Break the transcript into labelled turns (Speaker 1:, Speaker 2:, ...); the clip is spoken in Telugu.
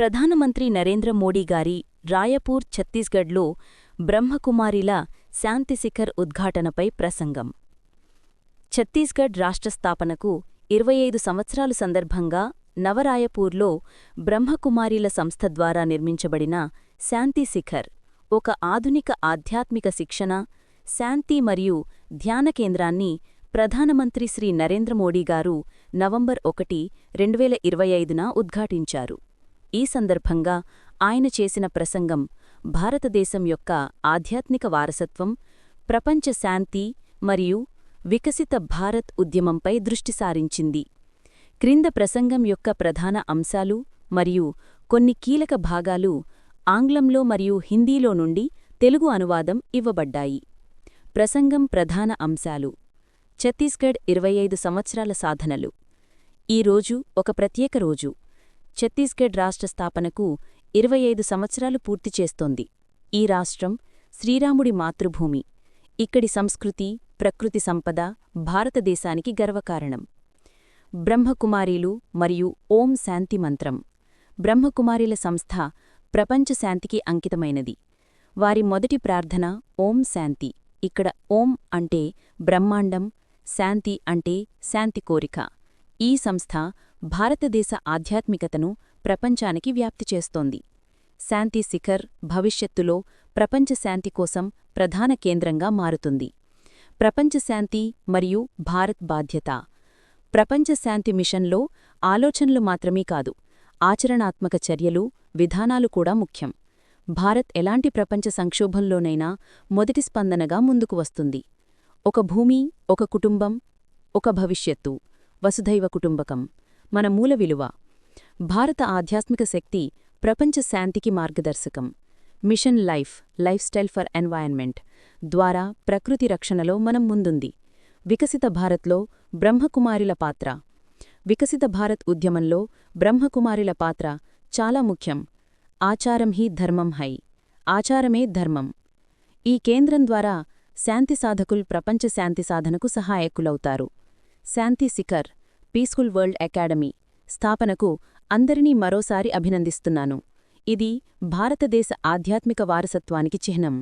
Speaker 1: ప్రధానమంత్రి నరేంద్ర మోడీ గారి రాయపూర్ ఛత్తీస్గఢ్లో బ్రహ్మకుమారిల శాంతిశిఖర్ ఉద్ఘాటనపై ప్రసంగం. ఛత్తీస్గఢ్ రాష్ట్ర స్థాపనకు ఇరవై ఐదు సంవత్సరాలు సందర్భంగా నవరాయపూర్లో బ్రహ్మకుమారిల సంస్థ ద్వారా నిర్మించబడిన శాంతి శిఖర్ ఒక ఆధునిక ఆధ్యాత్మిక శిక్షణ శాంతి మరియు ధ్యాన కేంద్రాన్ని ప్రధానమంత్రి శ్రీ నరేంద్ర మోడీ గారు నవంబర్ ఒకటి రెండువేల ఇరవై ఐదున ఉద్ఘాటించారు. ఈ సందర్భంగా ఆయన చేసిన ప్రసంగం భారతదేశం యొక్క ఆధ్యాత్మిక వారసత్వం ప్రపంచ శాంతి మరియు వికసిత భారత్ ఉద్యమంపై దృష్టి సారించింది. క్రింద ప్రసంగం యొక్క ప్రధాన అంశాలు మరియు కొన్ని కీలక భాగాలు ఆంగ్లంలో మరియు హిందీలో నుండి తెలుగు అనువాదం ఇవ్వబడ్డాయి. ప్రసంగం ప్రధాన అంశాలు ఛత్తీస్గఢ్ ఇరవై ఐదు సంవత్సరాల సాధనలు. ఈ రోజు ఒక ప్రత్యేక రోజు. ఛత్తీస్గఢ్ రాష్ట్ర స్థాపనకు ఇరవై ఐదు సంవత్సరాలు పూర్తి చేస్తోంది. ఈ రాష్ట్రం శ్రీరాముడి మాతృభూమి. ఇక్కడి సంస్కృతి ప్రకృతి సంపద భారతదేశానికి గర్వకారణం. బ్రహ్మకుమారీలు మరియు ఓం శాంతి మంత్రం. బ్రహ్మకుమారిల సంస్థ ప్రపంచ శాంతికి అంకితమైనది. వారి మొదటి ప్రార్థన ఓం శాంతి. ఇక్కడ ఓం అంటే బ్రహ్మాండం శాంతి అంటే శాంతి కోరిక. ఈ సంస్థ భారతదేశ ఆధ్యాత్మికతను ప్రపంచానికి వ్యాప్తి చేస్తోంది. శాంతి శిఖర్ భవిష్యత్తులో ప్రపంచ శాంతి కోసం ప్రధాన కేంద్రంగా మారుతుంది. ప్రపంచ శాంతి మరియు భారత్ బాధ్యత. ప్రపంచ శాంతి మిషన్లో ఆలోచనలు మాత్రమే కాదు ఆచరణాత్మక చర్యలు విధానాలు కూడా ముఖ్యం. భారత్ ఎలాంటి ప్రపంచ సంక్షోభంలోనైనా మొదటి స్పందనగా ముందుకు వస్తుంది. ఒక భూమి ఒక కుటుంబం ఒక భవిష్యత్తు. వసుధైవ కుటుంబకం. మన మూల విలువ. భారత ఆధ్యాత్మిక శక్తి ప్రపంచ శాంతికి మార్గదర్శకం. Mission life lifestyle for environment ద్వారా ప్రకృతి రక్షణలో మనం ముందుంది. వికసిత భారత్లో బ్రహ్మకుమారిల పాత్ర. వికసిత భారత్ ఉద్యమంలో బ్రహ్మకుమారిల పాత్ర చాలా ముఖ్యం. ఆచారం హీ ధర్మం హై. ఆచారమే ధర్మం. ఈ కేంద్రం ద్వారా శాంతి సాధకుల్ ప్రపంచ శాంతి సాధనకు సహాయకులవుతారు. Shanti Shikhar peaceful world academy స్థాపనకు అందరినీ మరోసారి అభినందిస్తున్నాను. ఇది భారతదేశ ఆధ్యాత్మిక వారసత్వానికి చిహ్నం.